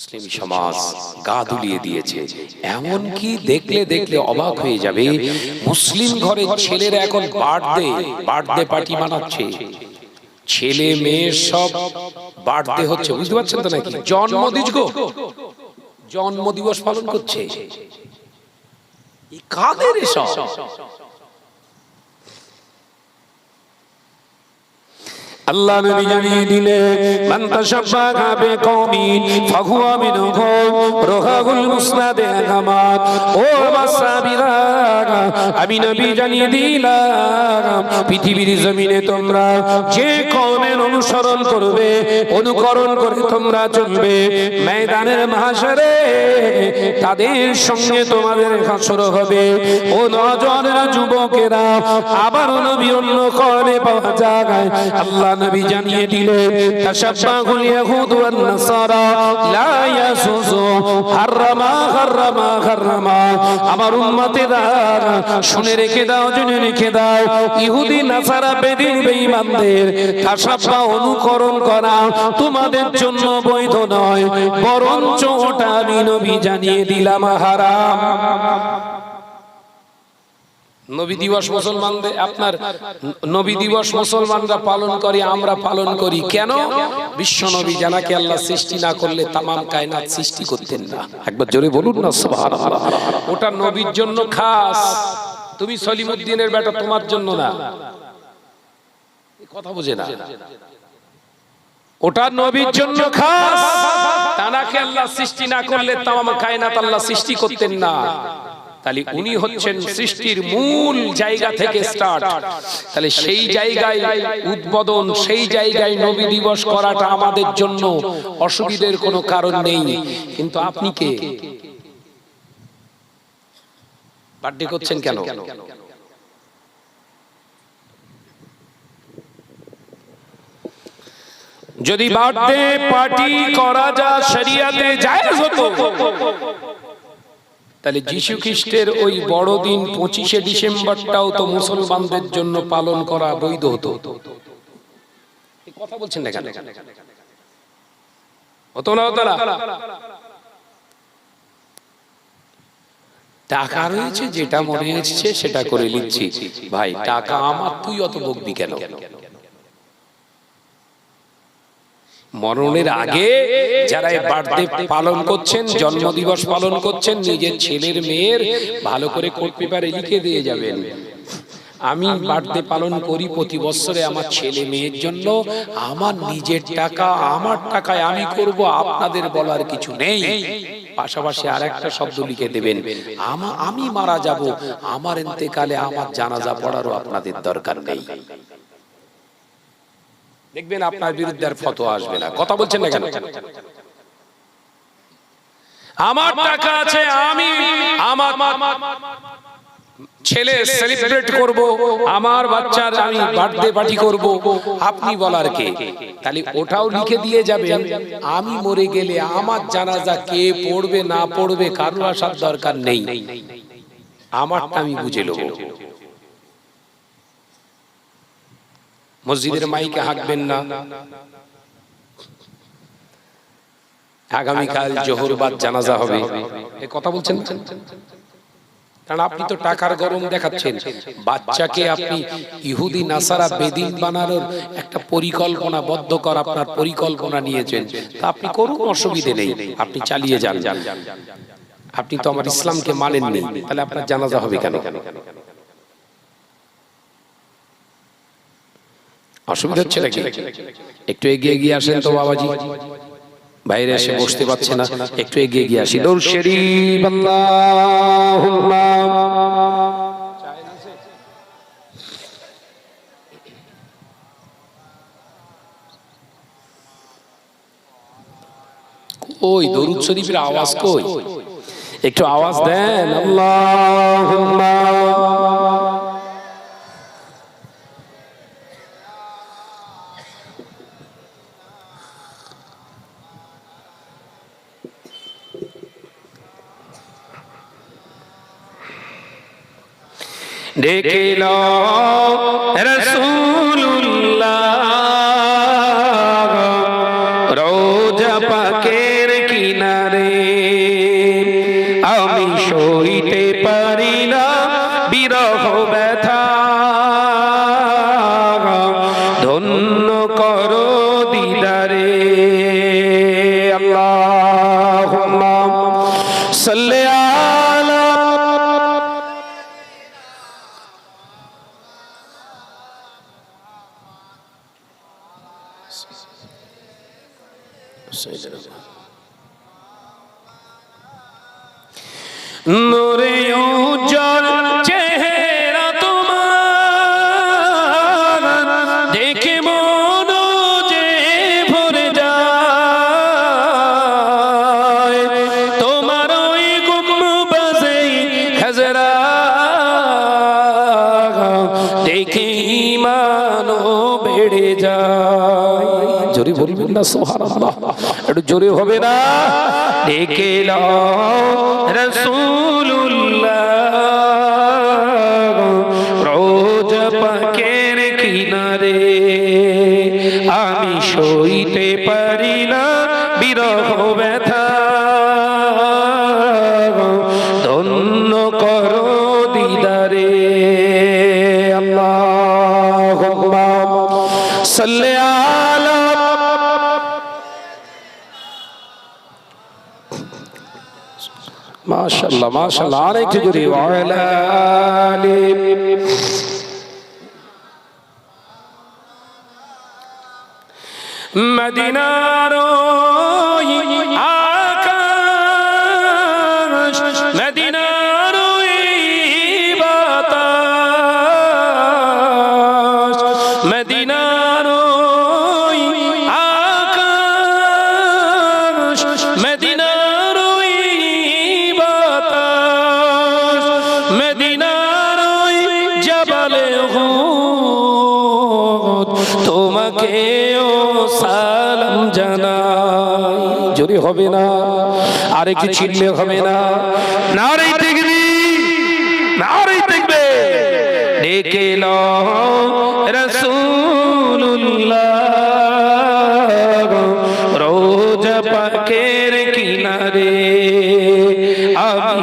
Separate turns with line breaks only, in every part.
মুসলিম সমাজ গা দুলিয়ে দিয়েছে। এমন কি দেখলে দেখলে অবাক হয়ে যাবে? মুসলিম ঘরের ছেলেরা এখন বার্থডে বার্থডে পার্টি মানাচ্ছে। ছেলে মেয়ে সব বার্থডে হচ্ছে, বুঝতে পারছেন তো নাকি? জন্মদিন গো। জন্ম দিবস পালন করছে। কাদের এসব?
আল্লাহ নবী জানিয়ে দিলে মান তাশাব্বাহা বিকওমিন ফাহুয়া মিনহুম রাহাহুল মুসনাদে আহমদ ও মাসাবিরা আমি নবী জানিয়ে দিলাম, পৃথিবীর জমিনে তোমরা যে কওমের অনুসরণ করবে, অনুকরণ করে তোমরা চলবে। ময়দানের মাহশরে তাদের সঙ্গে তোমাদের হাসর হবে। ও নজরের যুবকেরা আবার নবী অন্য কর্মে পাওয়া যায়। আল্লাহ নবী জানিয়ে দিলেন তাশাব্বাহুল ইয়াহুদ ওয়ান নাসারা লা ইয়াসুসু হারামা হারামা হারামা আমার উম্মতেরা, শুনে রেখে দাও, জেনে রেখে দাও, ইহুদি, নাসারা, বেদিন, বেঈমানদের তাশাব্বা অনুকরণ করা তোমাদের জন্য বৈধ নয়, বরঞ্চ ওটা আমি নবী জানিয়ে দিলাম, হারাম।
নবী দিবস মুসলমানদের আপনার নবী দিবস মুসলমানরা পালন করে, আমরা পালন করি। কেন? বিশ্ব নবী জানাকে আল্লাহ সৃষ্টি না করলে তামাম কায়নাত সৃষ্টি করতেন না। একবার জোরে বলুন না, সুবহানাল্লাহ। ওটা নবীর জন্য খাস। তুমি সলিমুদ্দিনের বেটা, তোমার জন্য না। কথা বুঝে না। ওটা নবীর জন্য খাস। তানাকে আল্লাহ সৃষ্টি না করলে তামাম কায়নাত আল্লাহ সৃষ্টি করতেন না। তাহলে উনি হচ্ছেন সৃষ্টির মূল জায়গা থেকে স্টার্ট তাহলে সেই জায়গায় উদ্বোধন সেই জায়গায় নবী দিবস করাটা আমাদের জন্য অসুবিধের কোনো কারণ নেই। কিন্তু আপনি কে? বার্থডে করছেন কেন?
যদি বার্থডে পার্টি করা যা শরিয়াতে জায়েজ হতো।
তাহলে যীশু খ্রিস্টের ওই বড়দিন পঁচিশে ডিসেম্বরটাও তো মুসলমানদের জন্য পালন করা বৈধ হতো। কথা বলছেন না হতো না হতো না টাকা রয়েছে যেটা মনে হচ্ছে সেটা করে নিচ্ছি ভাই টাকা আমার তুই অত বকবি কেন? মরণের আগে যারা বার্থডে পালন করছেন জন্মদিবস পালন করছেন নিজের ছেলের মেয়ের ভালো করে কোর্ট পেপারে লিখে দিয়ে যাবেন। আমি বার্থডে পালন করি প্রতি বছরে আমার ছেলে মেয়ের জন্য আমার নিজের টাকা আমার টাকায় আমি করব আপনাদের বলার কিছু নেই। পাশাপাশি আর একটা শব্দ লিখে দেবেন। আমি মারা যাব আমার এতেকালে আমার জানাজা পড়ারও আপনাদের দরকার নেই। দেখবেন আপনার বিরুদ্ধে আর ফতোয়া আসবে না। কথা বলছেন না কেন? আমার টাকা আছে আমি আমার ছেলে সেলিব্রেট করব আমার বাচ্চার আমি বার্থডে পার্টি করব আপনি বলার কে? তাহলে ওটাও লিখে দিয়ে যাবেন আমি মরে গেলে আমার জানাজা কে পড়বে না পড়বে কারও আসার দরকার নেই। আমারটা আমি বুঝে নেব। মসজিদের মাইকে হাঁকবেন না। আগামীকাল জোহরবাদ জানাজা হবে। এ কথা বলছেন কারণ আপনি তো টাকার গরম দেখাচ্ছেন। বাচ্চাকে আপনি ইহুদি নাসারা বেদিন বানানোর একটা পরিকল্পনা বদ্ধ কর আপনার পরিকল্পনা নিয়েছেন। তা আপনি করুন অসুবিধে নেই। আপনি চালিয়ে যান। আপনি তো আমার ইসলামকে মানেননি। তাহলে আপনার জানাজা হবে কেন? অসুবিধা হচ্ছে নাকি? একটু এগিয়ে গিয়ে আসেন তো বাবাজি। বাইরে এসে বসতে পারছে না। একটু এগিয়ে গিয়ে আসি। দৌড় শরীফ আল্লাহুম্মা। কই? দরুদ শরীফের আওয়াজ কই? একটু আওয়াজ দেন। আল্লাহুম্মা।
দেখিল রসুল্লাহ রোজা পাকের কিনারে। আমি সইতে পারি না বিরহ ব্যথা। ধন্য করো দিদারে। আল্লাহ সাল্লি নূরে উজ্জ্বল চেহারা তোমার। দেখে মন যে ভরে যায়। তোমার ওই গুম্বাজে হাজরা। দেখে ইমানও বেড়ে যায়। জোরে বলবেন না, সুবহানাল্লাহ। জোরে হবে না। ডেকে রসুল্লাহ রোজ পাকের কিনারে আমি সইতে পারি না। বিরহ ব্যথা। ধন্য করো দিদারে। আল্লাহ সাল্লি شاء الله ما شاء الله عليك تجري وعلى آلي. مدينة روح মদিনার জবালে হুদ তোমাকেও সালাম জানাই। জোরে হবে না আর একটু চিল্লে হবে না। নারে দেখবি নারে দেখবে। ডেকে রসুল্লাহ রোজ পাকের কিনারে আমি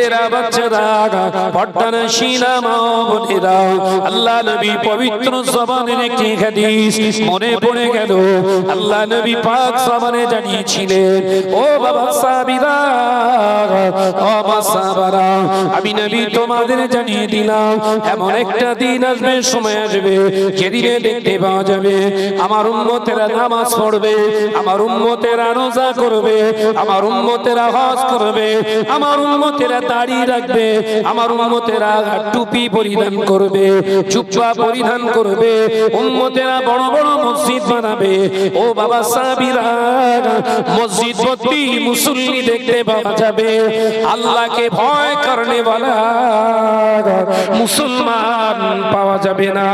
ছেলেরা বাচ্চারা বোনেরা আল্লাহ নবী পবিত্র একটি হাদিস মনে পড়ে গেল। আল্লাহ নবী পাক জানিয়েছিলেন, ও বাবা সাবিরা সাবারা আমি নবী তোমাদের জানিয়ে দিলাম, এমন একটা দিন আসবে, সময় আসবে, যেদিনে দেখতে পাওয়া যাবে। আমার উম্মতেরা নামাজ পড়বে, আমার উম্মতেরা রোজা করবে, আমার উম্মতেরা হজ করবে, আমার উম্মতেরা দাড়ি রাখবে। আমার উম্মতেরা টুপি পরিধান করবে চুপ্পা পরিধান করবে, উম্মতেরা বড় বড় মসজিদ বানাবে। ও বাবা সাবিরা মসজিদ ভর্তি মুসল্লি দেখতে পাওয়া যাবে। আল্লাহকে ভয় করনে বলা মুসলমান পাওয়া যাবে না।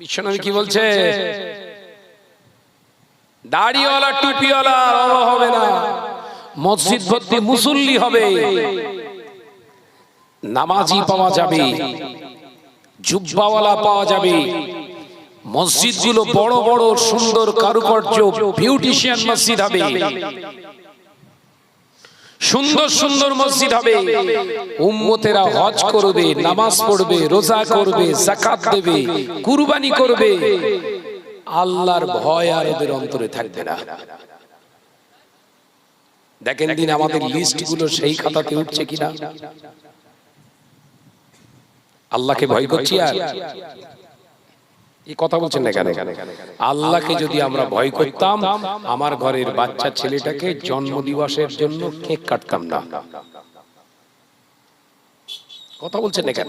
বিশ্বনবী কি বলছে? দাড়িওয়ালা, টুপিওয়ালা হবে না। মসজিদ ভর্তি মুসল্লি হবে। নামাজি পাওয়া যাবে। জুব্বাওয়ালা পাওয়া যাবে। মসজিদগুলো বড় বড় সুন্দর কারুকার্য বিউটিশিয়ান মসজিদ হবে। সুন্দর সুন্দর মসজিদ হবে। উম্মতেরা হজ করবে, নামাজ পড়বে, রোজা করবে জাকাত দেবে, কুরবানি করবে। আল্লাহর ভয় আর ওদের অন্তরে থাকবে না। দেখেন দিন আমাদের লিস্টগুলো সেই খাতাতে উঠছে কিনা? আল্লাহকে ভয় করছি আর। এই কথা বলছেন না কেন? আল্লাহকে যদি আমরা ভয় করতাম আমার ঘরের বাচ্চা ছেলেটাকে জন্ম দিবসের জন্য কেক কাটতাম না। কথা বলছেন না কেন?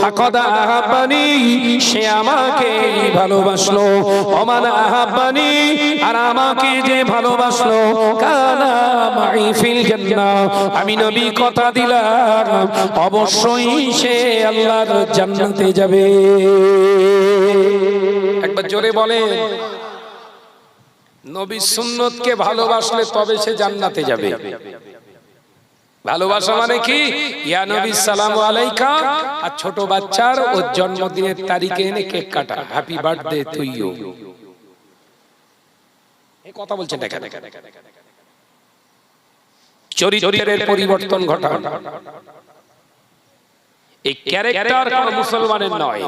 ফাকাদা আহাব্বানি, সে আমাকে ভালোবাসলো। অমান আহাব্বানি, আর আমাকে যে ভালোবাসলো আমি নবী কথা দিলাম, অবশ্যই সে আল্লাহর জান্নাতে যাবে।
একবার জোরে বলেন। নবী সুন্নতকে ভালোবাসলে তবে সে জান্নাতে যাবে। ভালোবাসা মানে কি? ইয়া নবী, সালাম আলাইকা। আর ছোট বাচ্চার ওর জন্মদিনের তারিখে এনে কেক কাটা। হ্যাপি বার্থডে ইউ এই কথা বলছেন দেখা দেখা চরিত্রের পরিবর্তন ঘটান। এই ক্যারেক্টার মুসলমানের নয়।